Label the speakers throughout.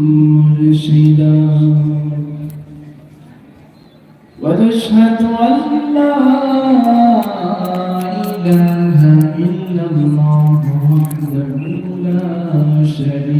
Speaker 1: مرشدا. وتشهد أن لا إله إلا الله وحده لا شريك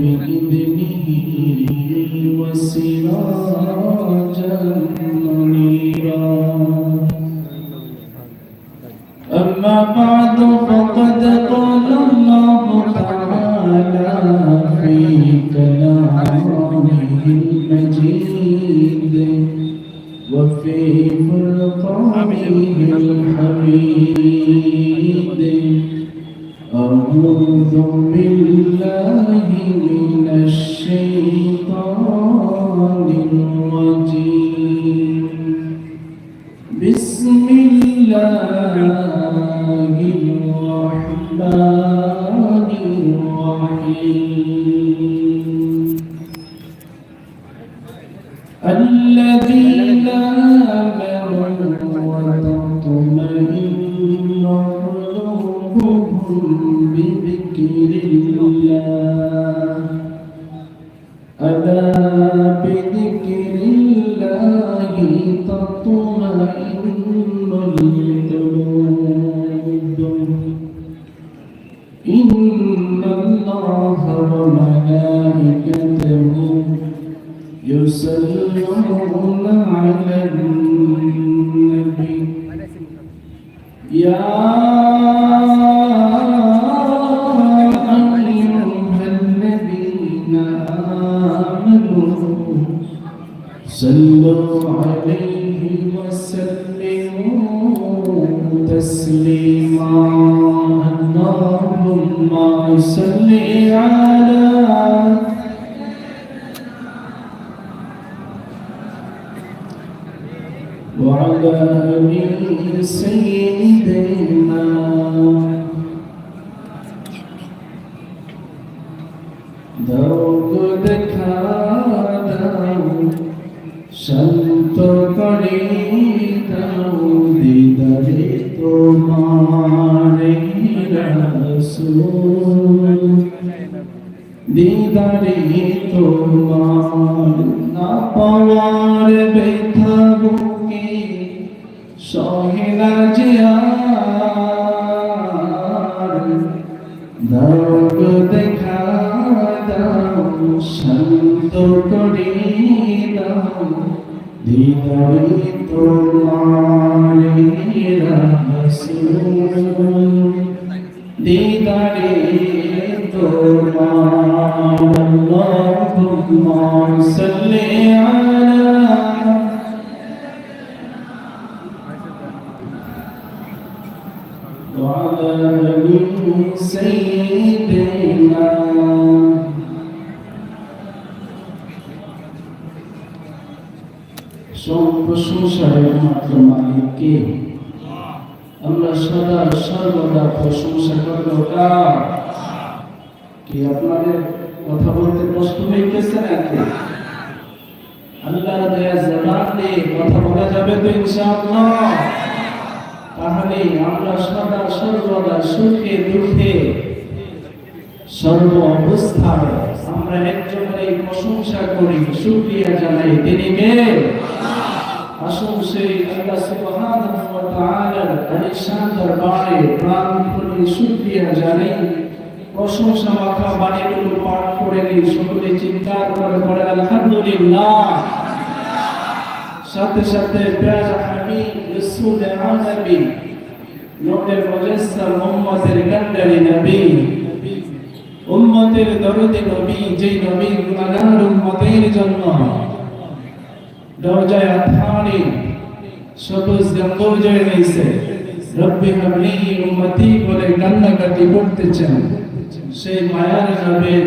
Speaker 1: Amen. بذكر You. সকলে চিন্তার করে পড়ে আলহামদুলিল্লাহ। সাথে সাথে হাবিব রসুল নবী নূরের মুজাসসাম উম্মতের কান্ডারি নবী, উম্মতের যেই উম্মতের জন্য দরজায় আথানি সবুজ নিয়েছে। রব্বি হাবলি উম্মতি বলে করতেছেন সেই মায়ার নবীর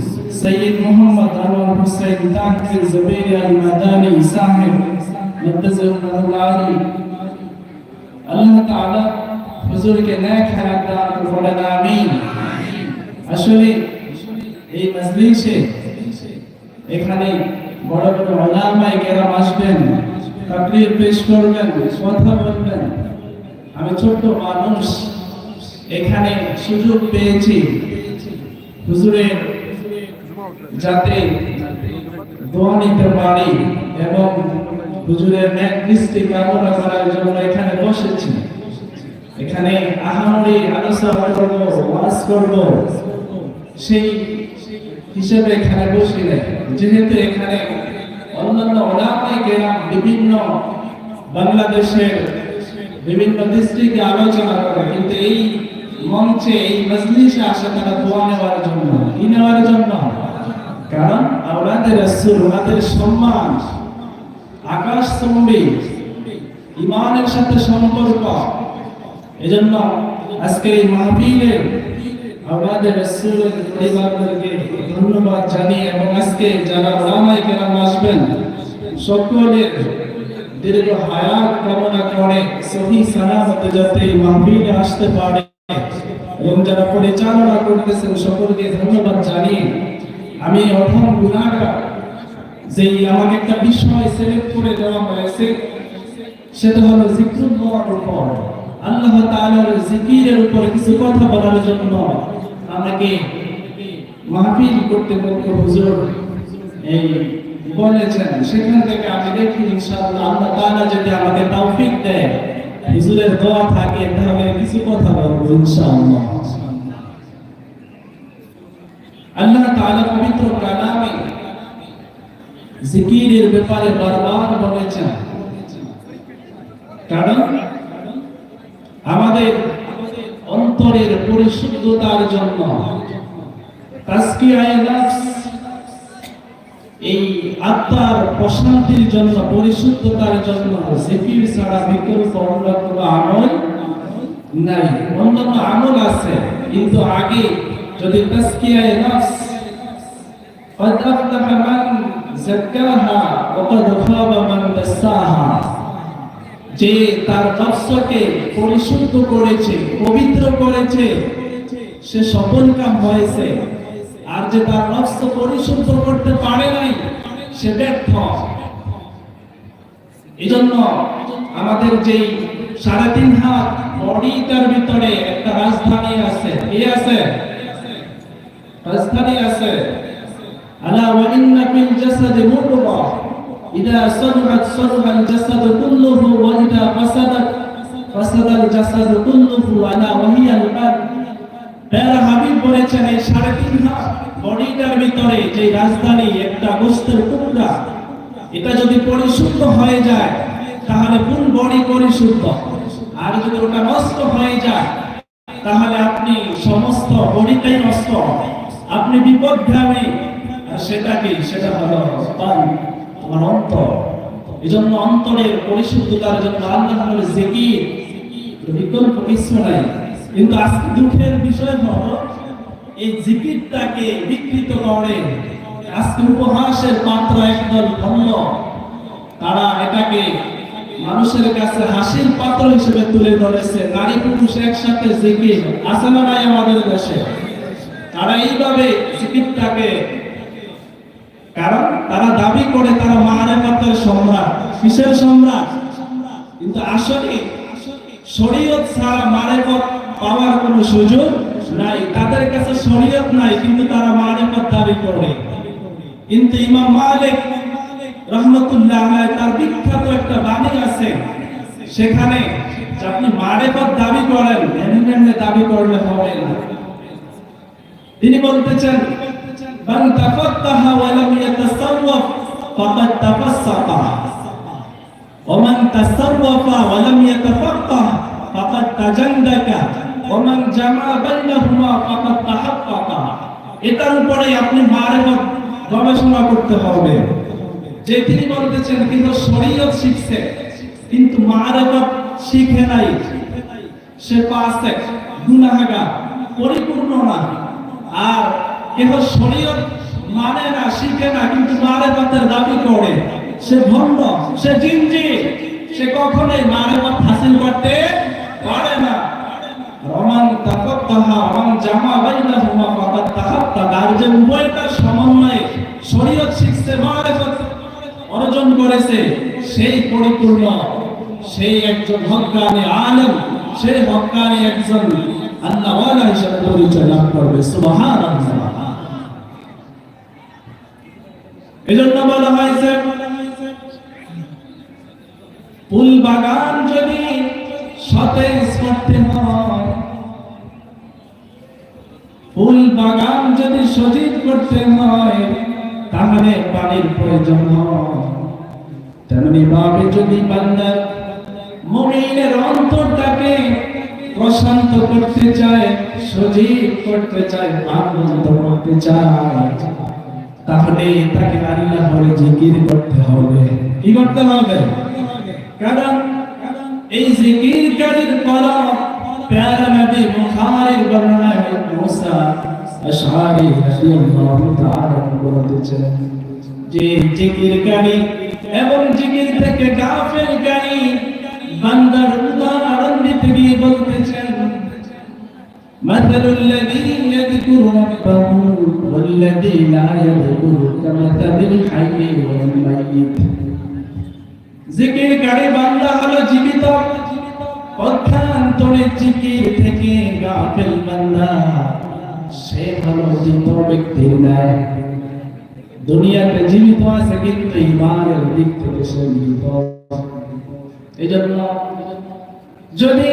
Speaker 1: সৈয়দ মোহাম্মদ আনোয়ার হুসাইন তাকির জবের আল মাদানী সাহেব মদ্দাজুল্লাহি আল্লাহ তাআলা হুজুরকে নেক হায়াত দান করেন আমিন আসলে এই মজলিসে এখানে বড় বড় ওলামায়ে কেরাম আসবেন তাকরীর পেশ করবেন কথা বলবেন। আমি ছোট্ট মানুষ, এখানে সুযোগ পেয়েছি। হুজুরের যাতে দোয়া নিতে পারি এবং হুজুরের ন্যাক কামনা করার জন্য এখানে বসেছি। এখানে আহামরি আলোচনা করব, ওয়াজ করব। সেই হিসেবে এখানে বসি নাই। যেহেতু এখানে অন্যান্য ওলামাই কেরাম বিভিন্ন বাংলাদেশের বিভিন্ন ডিস্ট্রিক্টে আলোচনা করে, কিন্তু এই মঞ্চে, এই মজলিসে আসে তারা দোয়া নেওয়ার জন্য কি নেওয়ার জন্য? কারণ আওলাদের রাসূল ওনাদের সম্মান, আকাশ স্তম্ভে ইমানের সাথে সম্পর্ক। এজন্য আজকে এই মাহফিলে আমাদের রাসূলের পরিবারদেরকে ধন্যবাদ জানিয়ে এবং আজকে যারা ওলামায়ে কেরাম আসবেন, সকলের দীর্ঘ হায়াত কামনা করে সহি সালামতে যাতে এই মাহফিলে আসতে পারে। এবং যারা পরিচালনা করতেছেন, সকলকে ধন্যবাদ জানিয়ে আমি অথম গুণাগার যে আমাকে একটা বিষয় সিলেক্ট করে দেওয়া হয়েছে, সেটা হলো জিক্রুল্লাহর উপর। আল্লাহ তাআলার জিকিরের উপর কিছু কথা বলার জন্য আমাকে মাহফিল করতে করতে হুজুর, এই বলেছেন, সেখান থেকে আমি দেখি ইনশাআল্লাহ আল্লাহ তাআলা যদি আমাকে তৌফিক দেয়, হুজুরের দোয়া থাকে, তাহলে কিছু কথা বলব ইনশাআল্লাহ। আল্লাহ তাআলা পবিত্র কালামে জিকিরের ব্যাপারে বারবার বলেছেন। কারণ আমাদের অন্তরের পরিশুদ্ধতার জন্য তাজকিয়ায়ে নফস এই আত্মার প্রশান্তির জন্য, পরিশুদ্ধতার জন্য জিকির ছাড়া বিকল্প অন্য কোনো আমল নাই। অন্যান্য আমল আছে, কিন্তু আগে যদি তাজকিয়ায়ে নফস قد أفلح من زكاها وقد خاب من دساها যে তার নফসকে পরিশুদ্ধ করেছে পবিত্র করেছে সে সফল কাম হয়েছে আর যে তার নফস পরিশুদ্ধ করতে পারে নাই সে ব্যর্থ এজন্য আমাদের যেই সাড়ে তিন হাত বডিটার ভিতরে একটা রাজধানী আছে কি আছে রাজধানী আছে। আলা ওয়া ইন্না ফিল জাসাদি মুদগা ইদা সালুহাত সালুহাল জাসাদু কুল্লুহু ওয়া ইদা ফাসাদাত ফাসাদাল জাসাদু কুল্লুহু আলা ওয়া হিয়াল হাবিব বলেছেন, এই সাড়ে তিন হাত বডিটার ভিতরে যে রাজধানী, একটা গোস্তের টুকরা, এটা যদি পরিশুদ্ধ হয়ে যায়, তাহলে ফুল বডি পরিশুদ্ধ। আর যদি ওটা নষ্ট হয়ে যায়, তাহলে আপনি সমস্ত বডিটাই নষ্ট আপনি বিপদগামী সেটা কি সেটা হলো তার তোমার অন্তর। এই জন্য অন্তরের পরিশুদ্ধতার জন্য আল্লাহ বলে জিকির বিকল্প কিছু নাই। কিন্তু আজকে দুঃখের বিষয় হলো, এই জিকিরটাকে বিকৃত করে, আজকে উপহাসের পাত্র একদল ধন্য। তারা এটাকে মানুষের কাছে হাসির পাত্র হিসেবে তুলে ধরেছে। নারী পুরুষ একসাথে জিকির না নাই আমাদের দেশে? তারা এইভাবে জিকিরটাকে কারণ তারা দাবি করে তারা মাহারেপাতের সম্রাট, কিসের সম্রাট? কিন্তু আসলে শরীয়ত ছাড়া মারেফত পাওয়ার কোনো সুযোগ নাই, তাদের কাছে শরীয়ত নাই, কিন্তু তারা মারেফত দাবি করে। কিন্তু ইমাম মালিক রহমতুল্লাহ তার বিখ্যাত একটা বাণী আছে, সেখানে আপনি মারেফত দাবি করেন দাবি করলে হবে না। তিনি বলতে চান, মান তাফাত্তাহা ওয়া লাম ইয়াতাসাওয়াফ, ফাকাদ তাফাসসাকা ওয়া মান তাসাওয়াফা ওয়া লাম ইয়াতাফাক্কাহ, ফাকাদ তাজাঙ্গাকা ওয়া মান জামা বাইনাহুমা, ফাকাদ তাহাক্কাকা। এটার উপরে আপনি মারিফত গবেষণা করতে হবে। যে তিনি বলতেছেন কিন্তু শরীয়ত শিখছে, কিন্তু মারিফত শিখে নাই। সে পাশে গুনাহগার, পরিপূর্ণ না। আর কেহ শরীয়ত মানে না, শিখে না, কিন্তু মারেফতের দাবি করে। সে ভণ্ড, সে জিনজি, সে কখনোই মারেফত হাসিল করতে পারে না। রমান তাফাক্কাহা রমান জামা বাইনাহুমা ফাকাদ তাহাক্কাক আর যে উভয়টার সমন্বয়ে শরীয়ত শিখছে, মারেফত অর্জন করেছে, সেই পরিপূর্ণ, সেই একজন হক্কানি আলেম, সেই হক্কানি একজন আল্লাহ ওয়ালা হিসেবে পরিচয় লাভ করবে, সুবহানাল্লাহ। এজন্য বলা হয়েছে ফুল বাগান যদি সতেজ করতে হয় ফুল বাগান যদি সজীব করতে হয়, তাহলে পানির প্রয়োজন হয়। তেমনি ভাবে যদি বান্দার মুমিনের অন্তরটাকে প্রশান্ত করতে চায়, সজীব করতে চায়, আনন্দ করতে চায়। তাহলে তাকে আল্লাহ বলে জিকির করতে হবে। কি করতে হবে? কারণ এই জিকির কারীর কলম প্যারা নবী বুখারীর বর্ণনায় মুসা আশআরি রাদিয়াল্লাহু তাআলা বলেছেন যে জিকিরকারী এবং জিকির থেকে গাফিলকারী বান্দার উদাহরণ مثل الذي يذكر ربه والذي لا يذكر كمثل الحي والميت জিকির গাড়ি বান্দা হলো জীবিত পক্ষান্তরে জিকির থেকে গাফেল বান্দা সে হলো জীবিত ব্যক্তির ন্যায় দুনিয়াতে জীবিত আছে কিন্তু ইমানের দিক থেকে সে মৃত এই জন্য যদি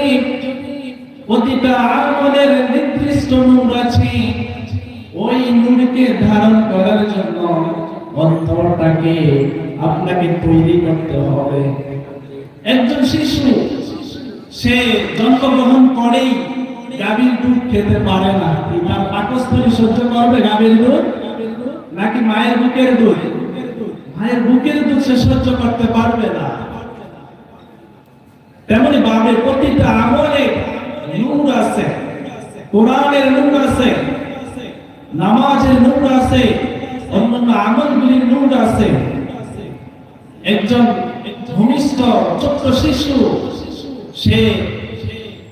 Speaker 1: প্রতিটা আমলের নির্দিষ্ট নূর আছে ওই নূরকে ধারণ করার জন্য অন্তরটাকে আপনাকে তৈরি করতে হবে। একজন শিশু, সে জন্মগ্রহণ করেই গাভীর দুধ খেতে পারে না। তার পাকস্থলী সহ্য করবে গাভীর দুধ? নাকি মায়ের বুকের দুধ? মায়ের বুকের দুধ সে সহ্য করতে পারবে না। তেমনি ভাবে প্রতিটা আমলে নূর আছে। কোরআনের নূর আছে। নামাজের নূর আছে। অন্যান্য আমলগুলির নূর আছে। একজন ভূমিষ্ঠ ছোট্ট শিশু, সে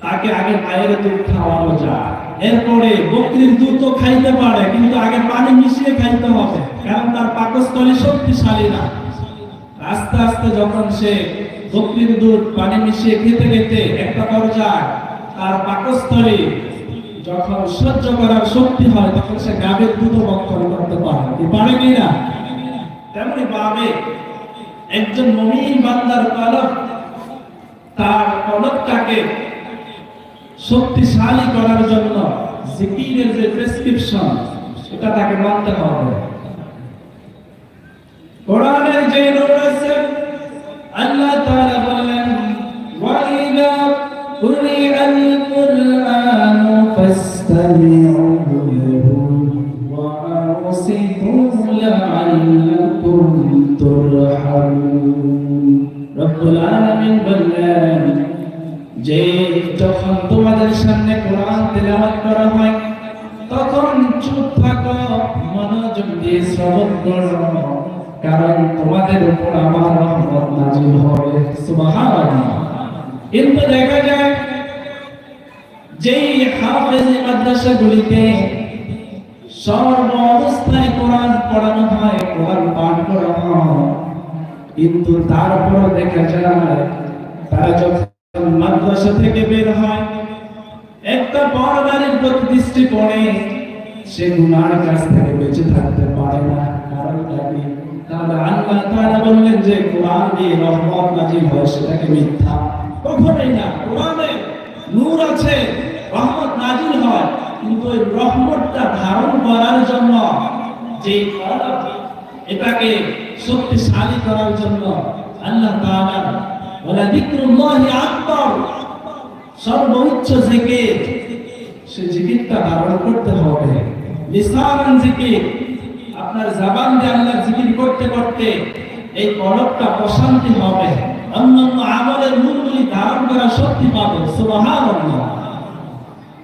Speaker 1: তাকে আগে মায়ের দুধ খাওয়ানো যায়। এরপরে বকরির দুধ খাইতে পারে, কিন্তু আগে পানি মিশিয়ে খাইতে হবে, কারণ তার পাকস্থলী শক্তিশালী না। আস্তে আস্তে যখন সে বকরির দুধ পানি মিশিয়ে খেতে খেতে একটা পর্যায়ে তার পাকস্থলী যখন সহ্য করার শক্তি হয়, তখন সে গাভীর দুধ বক্ষণ করতে পারে। পারে কি না? তেমনি ভাবে একজন মমিন বান্দার কলব তার কলবটাকে শক্তিশালী করার জন্য জিকিরের যে প্রেসক্রিপশন সেটা তাকে মানতে হবে। কোরআনের যে নূর আছে আল্লাহ তাআলা মাদ্রাসাগুলিতে সর্ব অবস্থায় কোরআন পড়ানো হয়, কোরআন পাঠ করানো হয়। কিন্তু তারপর দেখা যায়, তারা যখন মাদ্রাসা থেকে বের হয়, একটা বড় প্রতি দৃষ্টি পড়ে, সে গুনার কাছ থেকে বেঁচে থাকতে পারে না। কারণটা কি তাহলে আল্লাহ তাআলা বললেন যে, কোরআন দিয়ে রহমত হয়, সেটাকে মিথ্যা। কখনোই না, কোরআনে নূর আছে, রহমত নাজিল হয়। কিন্তু ওই রহমতটা ধারণ করার জন্য যে এটাকে শক্তিশালী করার জন্য আল্লাহ তাআলা ওয়ালা যিকরুল্লাহি সর্বোচ্চ জিকির, সে জিকিরটা ধারণ করতে হবে। লিসানান জিকির, আপনার জবান দিয়ে আল্লাহর জিকির করতে করতে এই কলবটা প্রশান্তি হবে। অন্যান্য আমলের মূলগুলি ধারণ করা শক্তি পাবে সুবহানাল্লাহ।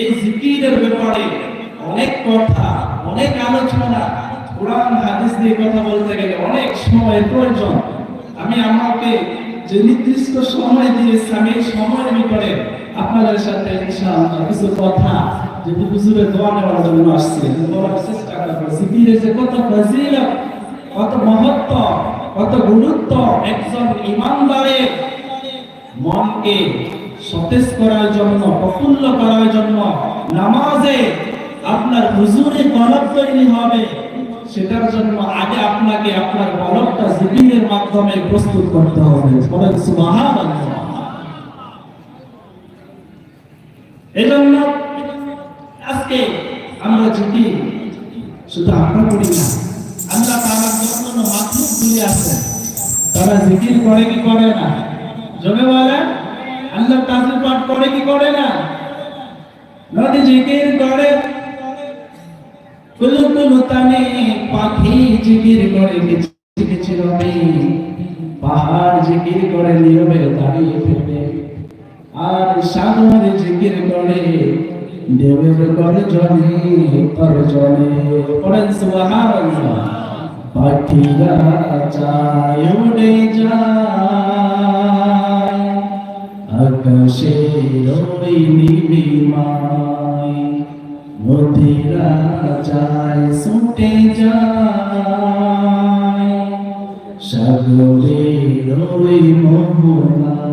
Speaker 1: এই জিকিরের ব্যাপারে অনেক কথা, অনেক আলোচনা, কোরআন, হাদিস দিয়ে কথা বলতে গেলে অনেক সময় প্রয়োজন। আমি আমাকে যে নির্দিষ্ট সময় দিয়েছি, আমি এই সময়ের ভিতরে আপনাদের সাথে ইনশাআল্লাহ কিছু কথা যদি হুজুরের দোয়া নেওয়ার জন্য আসছে বলার চেষ্টা করব। জিকিরের যে কত ফজিলত, কত মহত্ব, কত গুরুত্ব একজন ইমানদারের মনকে সতেজ করার জন্য, প্রফুল্ল করার জন্য নামাজে আপনার হুজুরে কলব তৈরি হবে। সেটার জন্য আগে আপনাকে আপনার কলবটা জিকিরের মাধ্যমে প্রস্তুত করতে হবে। বলেন এজন্য আজকে আমরা জিকির শুধু আমরা করি না, আল্লাহ তাআলার যখন মাখলুক গুলি আছে তারা জিকির করে কি করে না? জমে বলে আল্লাহ তাজির পাঠ করে কি করে না? নদী জিকির করে কুলু কুলু তানে পাখি জিকির করে কিছু কিছু রবি। পাহাড় জিকির করে, নীরবে দাঁড়িয়ে ফেলে আর সাগর জিকির করে দেবের করে জলে কর জলে পড়েন সুবহানাল্লাহ। পাখিরা চায়, উড়ে যায়। আকাশে ওই নীলিমায় নদীরা যায়। ছুটে যায় সাগরের ওই মোহনায়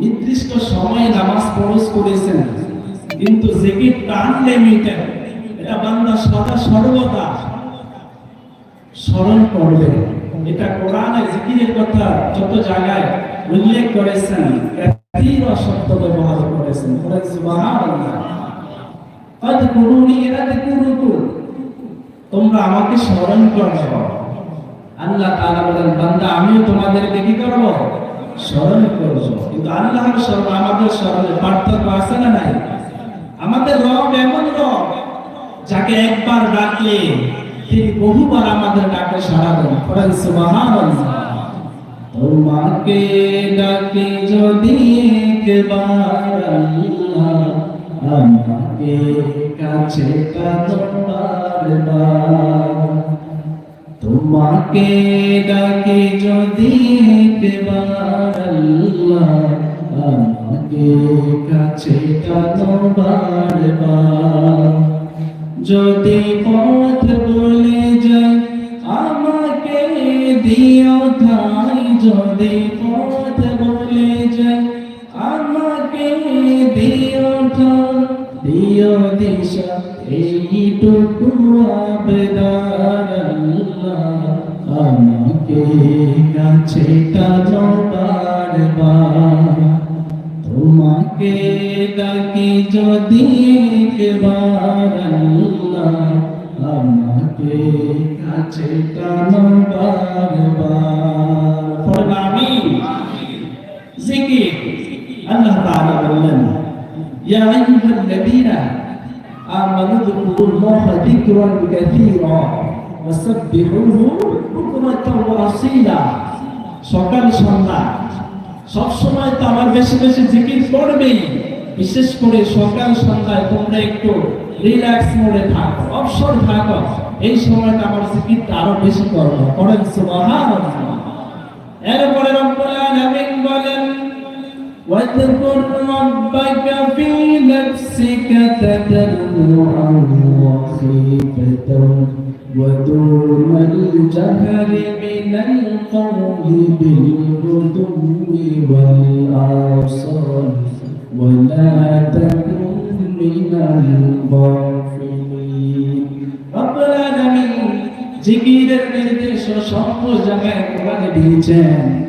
Speaker 1: নির্দিষ্ট সময়ে নামাজ ফরজ করেছেন। কিন্তু জিকিরটা আনলিমিটেড এটা বান্দা সদা সর্বদা স্মরণ করবে। এটা কোরআনে জিকিরের কথা যত জায়গায় উল্লেখ করেছেন, কাসীর শব্দ ব্যবহার করেছেন। তোমরা আমাকে স্মরণ করো। আল্লাহ বলেন, বান্দা, আমিও তোমাদেরকে কি করব? স্মরণ করব। কিন্তু আল্লাহর স্মরণ, আমাদের স্মরণে পার্থক্য আছে না নাই? আমাদের রব এমন রব, যাকে একবার ডাকলে তিনি বহুবার আমাদের ডাকে সাড়া দেন। করেন সুবহানাল্লাহ। তোমাকে ডাকে যদি একবার আল্লাহ আমাকে কাছে কাতবার তোমাকে ডাকে যদি আমাকে কাছে কাতবার যদি পথ বলে যায়, আমাকে দিও ঠাই। যদি পথ বলে যায়, আমাকে দিও ঠাই। দিও দিশা এইটুকু আমাকে কাছে কাজো বারবার তোমাকে ডাকি যদি একবার আমাকে কাছে টানো বারবার আমিন। জিকির। আল্লাহ তাআলা বললেন, ইয়া আইয়ুহাল্লাযীনা আমানু যকুরুল্লাহা যিকরান কাসীরা ওয়াসাব্বিহুহু বুকরাতাও ওয়া আসীলা সকাল সন্ধ্যা। সব সময় তো আমার বেশি বেশি জিকির করবেই। বিশেষ করে সকাল সন্ধ্যায় তোমরা একটু রিল্যাক্স মোডে থাকো, অবসর থাকো। এই সময়টা আমার জিকিরটা আরও বেশি করব। করেন সুবহানাল্লাহ। এরপরে রব্বুল আলামিন বলেন واذكر ربك في نفسك تضرعا وخيفة ودون الجهر من القول بالغدو والآصال ولا تكن من الغافلين رب العالمين জিকিরের নির্দেশ সব জায়গায় কোরআনে দিয়েছেন কিন্তু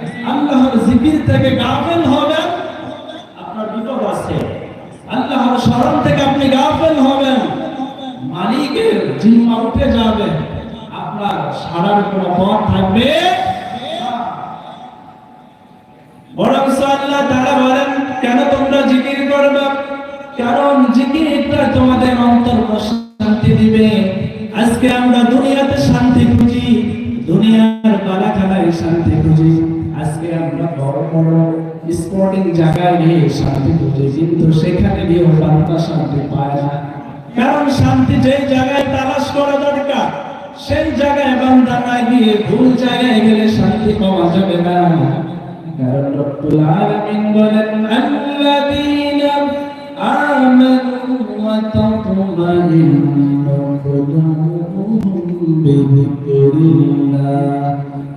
Speaker 1: আল্লাহর জিকির থেকে গাফেল হবেন, আপনার বিপদ আছে। আল্লাহর স্মরণ থেকে আপনি গাফেল হবেন। মালিকের জিম্মা উঠে যাবে। আপনার সারার কোনো পথ থাকবে বরং আল্লাহ তারা বলেন, কেন তোমরা জিকির করবে? কারণ জিকিরটা তোমাদের অন্তর শান্তি দিবে। আজকে আমরা দুনিয়াতে শান্তি খুঁজি, দুনিয়ার বালাখানায় শান্তি খুঁজি। আজকে আমরা বড় বড় স্পোর্টিং জায়গায় গিয়ে শান্তি খুঁজি, কিন্তু সেখানে গিয়ে বান্দা শান্তি পায় না। কারণ শান্তি যেই জায়গায় তালাশ করা দরকার, সেই জায়গায় বান্দা না গিয়ে ভুল জায়গায় গেলে শান্তি পাওয়া যাবে না। কারণ রব্বুল আলামিন বলেন, আল্লাযীনা আমানু ওয়া তাতমাইন্নু কুলুবুহুম বিযিকরিল্লাহ।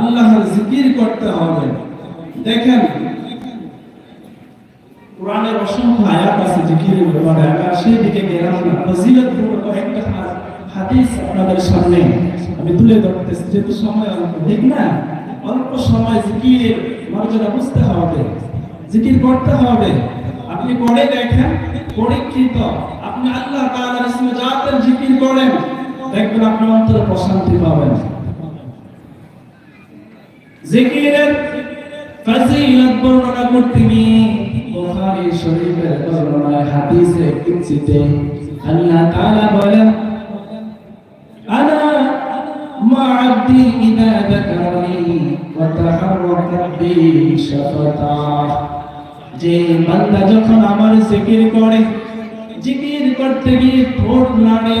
Speaker 1: আল্লাহর জিকির করতে হবে। দেখেন, কোরআনের অসংখ্য আয়াত আছে জিকিরের ব্যাপারে। আমরা সেই দিকে গেলাম না। ফজিলত কয়েকটা হাদিস আপনাদের সামনে আমি তুলে ধরতেছি যেহেতু সময় অল্প, ঠিক না? অল্প সময় জিকিরের মর্যাদা বুঝতে হবে। জিকির করতে হবে। আপনি করে দেখেন, পরীক্ষিত। আপনি আল্লাহ তাআলার ইসমে জাতের জিকির করেন, দেখবেন আপনার অন্তরে প্রশান্তি পাবেন। জিকিরের ফজিলত বর্ণনা করতে গিয়ে বুখারী শরীফের বর্ণনায় হাদিসে কুদসিতে আল্লাহ তাআলা বলেন আনা মা আব্দি ইদা যাকারানি ওয়া তাহাররাকাত বি শাফাতা. যে বান্দা যখন আমার জিকির করে, জিকির করতে গিয়ে ঠোঁট নাড়ে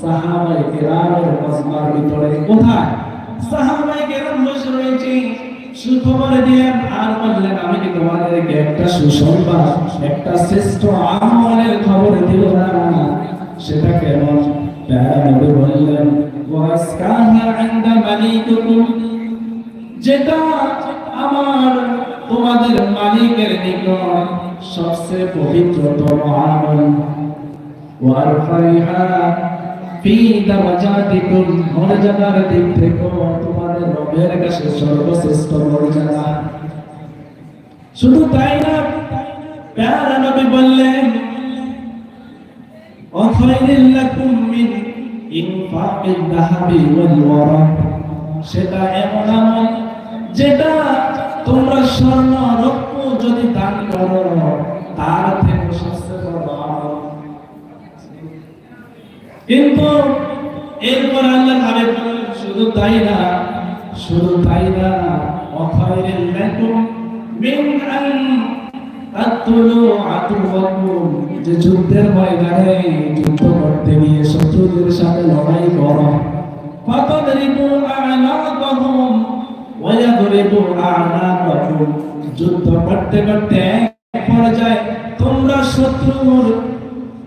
Speaker 1: সাহাবায়ে কেরামের মজমার ভিতরে কোথায়? সাহাবায়ে কেরাম বসে রয়েছে। আর আমি একটা সুসংবাদ, একটা শ্রেষ্ঠ আমলের খবর না? সেটা নবী বললেন, ওয়াসকাহা ইনদা মালিকুকুম। যেটা আমার, তোমাদের মালিকের নিকট সবচেয়ে পবিত্রতম আমল। ওয়ারফাইহা ফি দারাজাতিকুম মর্যাদার দিক থেকে তোমাদের রবের কাছে সর্বশ্রেষ্ঠ মর্যাদা। শুধু তাই না, প্যারা নবী বললেন সেটা এমন আমল যেটা তোমরা স্বর্ণ রক্ত যদি দান করো, তার থেকে কিন্তু এরপর আল্লাহ বললেন শুধু তাই না, শুধু তাই না অখয়রিল লাকুম মিন আন তাকতুলু আদুওয়াকুম যে যুদ্ধের ময়দানে যুদ্ধ করতে গিয়ে শত্রুদের সাথে লড়াই করো। ফাতাদরিবু আ'নাকাহুম ওয়া ইয়াদরিবু আ'নাকাকুম যুদ্ধ করতে করতে এক পর্যায়ে তোমরা শত্রুর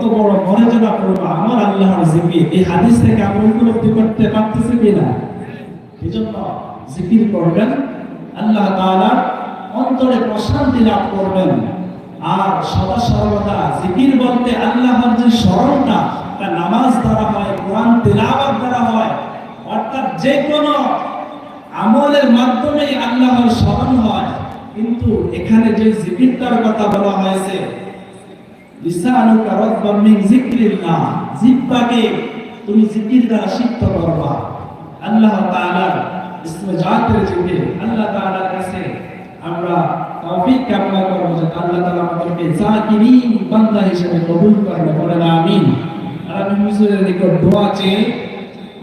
Speaker 1: কত বড় মর্যাদা করব আমার আল্লাহর জিকির, এই হাদিস থেকে আমরা উপলব্ধি করতে পারতেছি কিনা? এই জিকির করবেন, আল্লাহ তাআলা অন্তরে প্রশান্তি লাভ করবেন। আর সদা সর্বদা জিকির বলতে আল্লাহর যে স্মরণটা, তা নামাজ দ্বারা হয়, কোরআন তেলাওয়াত দ্বারা হয়, অর্থাৎ যে কোনো আমলের মাধ্যমে আল্লাহর স্মরণ হয়। কিন্তু এখানে যে জিকিরটার কথা বলা হয়েছে লিসানুকা মিন যিকরিল্লাহ। জিহ্বাকে তুমি জিকির দ্বারা করবা। আল্লাহ তাআলার ইসমে জাতের আল্লাহ তাআলার কাছে আমরা তৌফিক কামনা করব যে আল্লাহ তাআলা আমাদেরকে জাকিরিন বান্দা হিসেবে কবুল করবে বলেন আমিন। আর আমি নিকট দোয়া চেয়ে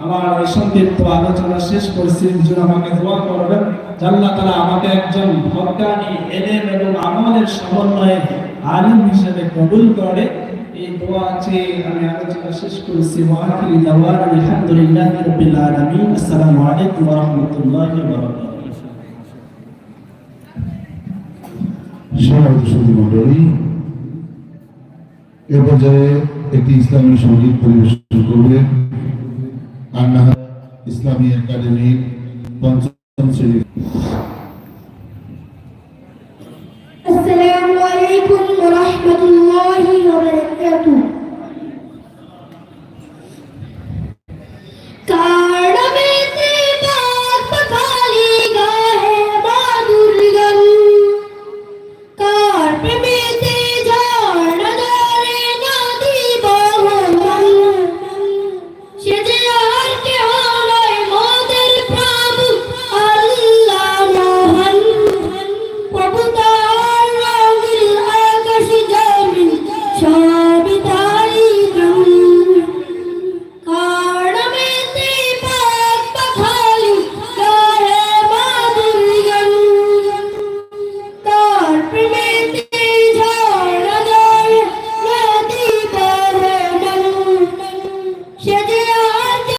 Speaker 1: আমার এই সংক্ষিপ্ত আলোচনা শেষ করছি। হুজুর আমাকে দোয়া করবেন আল্লাহ তাআলা আমাকে একজন হক্কানি এলেম এবং আমলের সমন্বয়ে আলিম হিসেবে কবুল করে। এই দোয়া চেয়ে আমি আলোচনা শেষ করছি। আলহামদুলিল্লাহ আসসালামু আলাইকুম রাহমাতুল্লাহি
Speaker 2: এ পর্যায়ে একটি ইসলামী সংগীত পরিবেশন ইসলামী একাডেমির পঞ্চম শ্রেণির
Speaker 3: عليكم ورحمة الله